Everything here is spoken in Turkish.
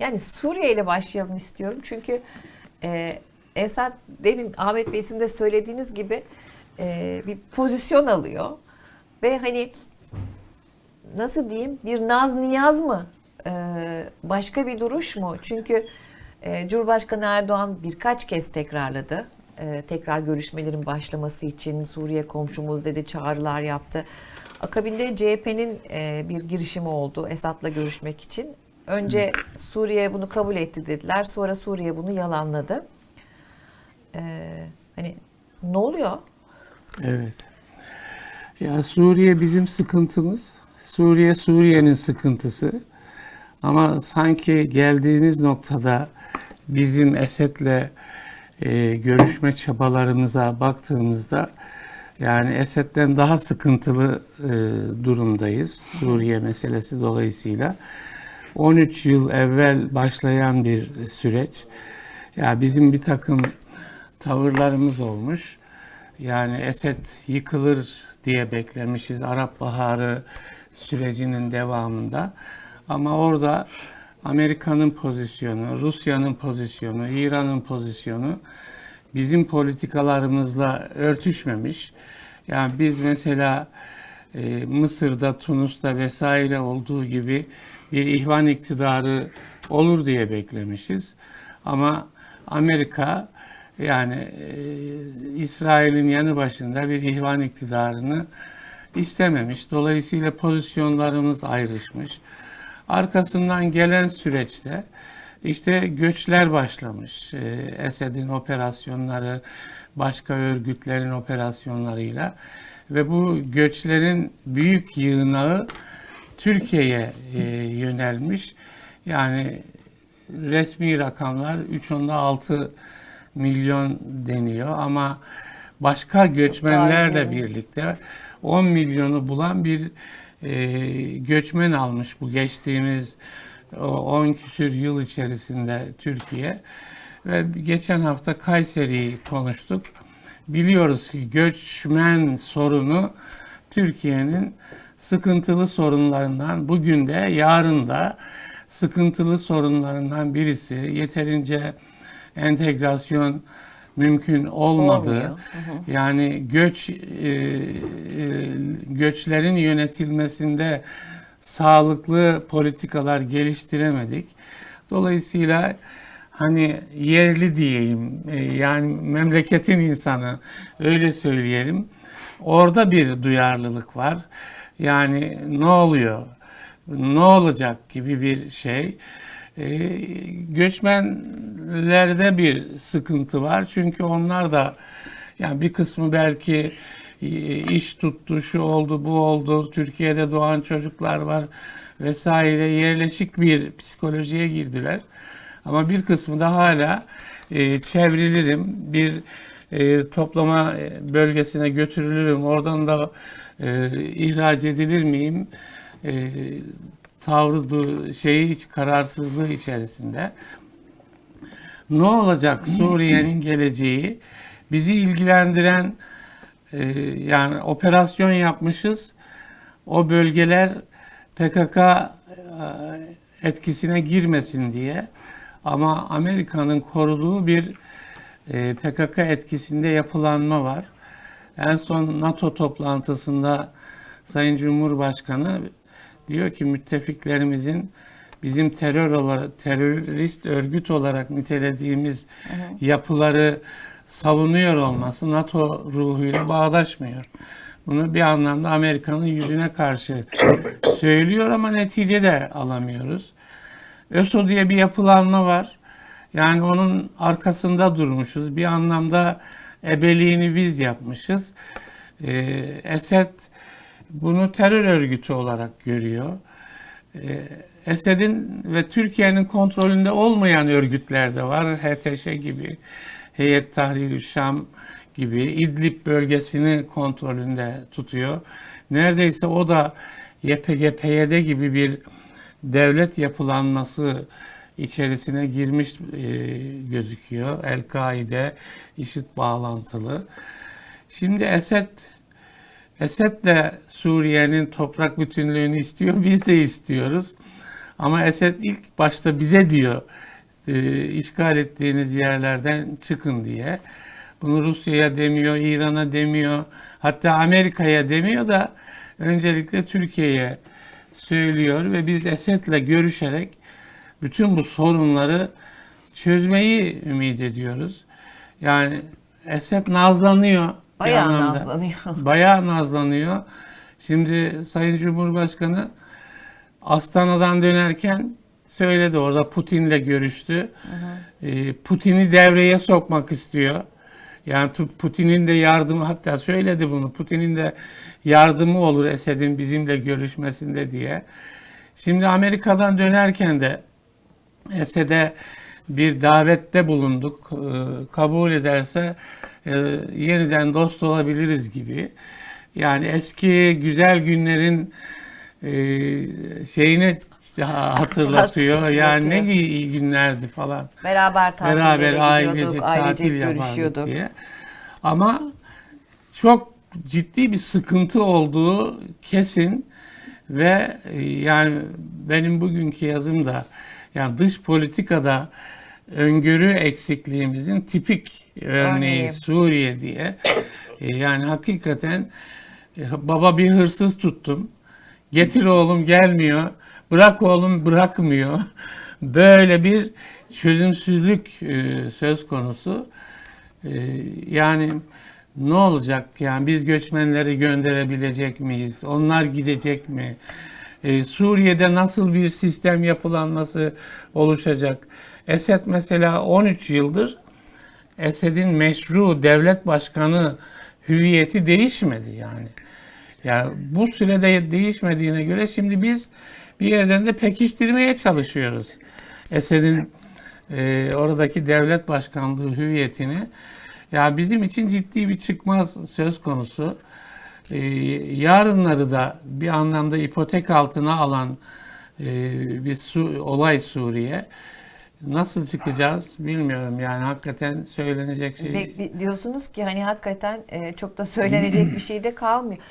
Yani Suriye ile başlayalım istiyorum. Çünkü e, Esad demin Ahmet Bey sizin de söylediğiniz gibi e, bir pozisyon alıyor. Ve hani nasıl diyeyim bir naz niyaz mı? E, başka bir duruş mu? Çünkü e, Cumhurbaşkanı Erdoğan birkaç kez tekrarladı. E, tekrar görüşmelerin başlaması için Suriye komşumuz dedi çağrılar yaptı. Akabinde CHP'nin e, bir girişimi oldu Esad'la görüşmek için. Önce Suriye bunu kabul etti dediler. Sonra Suriye bunu yalanladı. E, hani ne oluyor? Evet. Ya Suriye bizim sıkıntımız. Suriye Suriye'nin sıkıntısı. Ama sanki geldiğimiz noktada bizim Esed'le e, görüşme çabalarımıza baktığımızda yani Esed'den daha sıkıntılı e, durumdayız Suriye meselesi dolayısıyla. 13 yıl evvel başlayan bir süreç. Ya bizim bir takım tavırlarımız olmuş. Yani Esed yıkılır diye beklemişiz Arap Baharı sürecinin devamında. Ama orada Amerika'nın pozisyonu, Rusya'nın pozisyonu, İran'ın pozisyonu bizim politikalarımızla örtüşmemiş. Yani biz mesela e, Mısır'da, Tunus'ta vesaire olduğu gibi bir ihvan iktidarı olur diye beklemişiz. Ama Amerika yani e, İsrail'in yanı başında bir ihvan iktidarını istememiş. Dolayısıyla pozisyonlarımız ayrışmış. Arkasından gelen süreçte işte göçler başlamış. E, Esed'in operasyonları, başka örgütlerin operasyonlarıyla ve bu göçlerin büyük yığınağı Türkiye'ye e, yönelmiş. Yani resmi rakamlar 3.6 milyon deniyor ama başka göçmenlerle birlikte 10 milyonu bulan bir e, göçmen almış bu geçtiğimiz o 10 küsür yıl içerisinde Türkiye ve geçen hafta Kayseri'yi konuştuk. Biliyoruz ki göçmen sorunu Türkiye'nin sıkıntılı sorunlarından bugün de yarın da sıkıntılı sorunlarından birisi. Yeterince entegrasyon mümkün olmadı. Olmuyor. Yani göç e, e, göçlerin yönetilmesinde sağlıklı politikalar geliştiremedik. Dolayısıyla hani yerli diyeyim e, yani memleketin insanı öyle söyleyelim. Orada bir duyarlılık var. Yani ne oluyor? Ne olacak gibi bir şey. E, göçmenlerde bir sıkıntı var. Çünkü onlar da yani bir kısmı belki e, iş tuttu, şu oldu, bu oldu, Türkiye'de doğan çocuklar var vesaire yerleşik bir psikolojiye girdiler. Ama bir kısmı da hala e, çevrilirim, bir e, toplama bölgesine götürülürüm, oradan da e, ihraç edilir miyim? E, tavrı, du- şeyi hiç kararsızlığı içerisinde. Ne olacak Suriye'nin geleceği? Bizi ilgilendiren e, yani operasyon yapmışız. O bölgeler PKK e, etkisine girmesin diye. Ama Amerika'nın koruduğu bir e, PKK etkisinde yapılanma var. En son NATO toplantısında Sayın Cumhurbaşkanı diyor ki müttefiklerimizin bizim terör olarak terörist örgüt olarak nitelediğimiz yapıları savunuyor olması NATO ruhuyla bağdaşmıyor. Bunu bir anlamda Amerika'nın yüzüne karşı söylüyor ama netice de alamıyoruz. ÖSO diye bir yapılanma var. Yani onun arkasında durmuşuz. Bir anlamda ebeliğini biz yapmışız. Ee, Esed bunu terör örgütü olarak görüyor. Ee, Esed'in ve Türkiye'nin kontrolünde olmayan örgütler de var. HTŞ gibi, Heyet Tahrir Şam gibi İdlib bölgesini kontrolünde tutuyor. Neredeyse o da YPG, PYD gibi bir devlet yapılanması içerisine girmiş e, gözüküyor. El-Kaide, IŞİD bağlantılı. Şimdi Esed Esed de Suriye'nin toprak bütünlüğünü istiyor, biz de istiyoruz. Ama Esed ilk başta bize diyor e, işgal ettiğiniz yerlerden çıkın diye. Bunu Rusya'ya demiyor, İran'a demiyor, hatta Amerika'ya demiyor da öncelikle Türkiye'ye söylüyor ve biz Esed'le görüşerek bütün bu sorunları çözmeyi ümit ediyoruz. Yani Esed nazlanıyor. Bayağı nazlanıyor. Bayağı nazlanıyor. Şimdi Sayın Cumhurbaşkanı Astana'dan dönerken söyledi orada Putin'le görüştü. Ee, Putin'i devreye sokmak istiyor. Yani Putin'in de yardımı hatta söyledi bunu. Putin'in de yardımı olur Esed'in bizimle görüşmesinde diye. Şimdi Amerika'dan dönerken de Esed'e bir davette bulunduk. Ee, kabul ederse e, yeniden dost olabiliriz gibi. Yani eski güzel günlerin e, şeyini hatırlatıyor. Yani ne iyi, iyi günlerdi falan. Beraber tatillere Beraber gidiyorduk, ailecek ailecek tatil görüşüyorduk. diye. Ama çok ciddi bir sıkıntı olduğu kesin ve e, yani benim bugünkü yazımda yani dış politikada öngörü eksikliğimizin tipik örneği Örneği. Suriye diye. E, Yani hakikaten e, baba bir hırsız tuttum. Getir oğlum gelmiyor. Bırak oğlum bırakmıyor. Böyle bir çözümsüzlük e, söz konusu. Yani ne olacak? Yani biz göçmenleri gönderebilecek miyiz? Onlar gidecek mi? E, Suriye'de nasıl bir sistem yapılanması oluşacak? Esed mesela 13 yıldır Esed'in meşru devlet başkanı hüviyeti değişmedi yani. Ya bu sürede değişmediğine göre şimdi biz bir yerden de pekiştirmeye çalışıyoruz. Esed'in e, oradaki devlet başkanlığı hüviyetini. Ya bizim için ciddi bir çıkmaz söz konusu. E, yarınları da bir anlamda ipotek altına alan e, bir su, olay Suriye. Nasıl çıkacağız bilmiyorum yani hakikaten söylenecek şey. Diyorsunuz ki hani hakikaten e, çok da söylenecek bir şey de kalmıyor.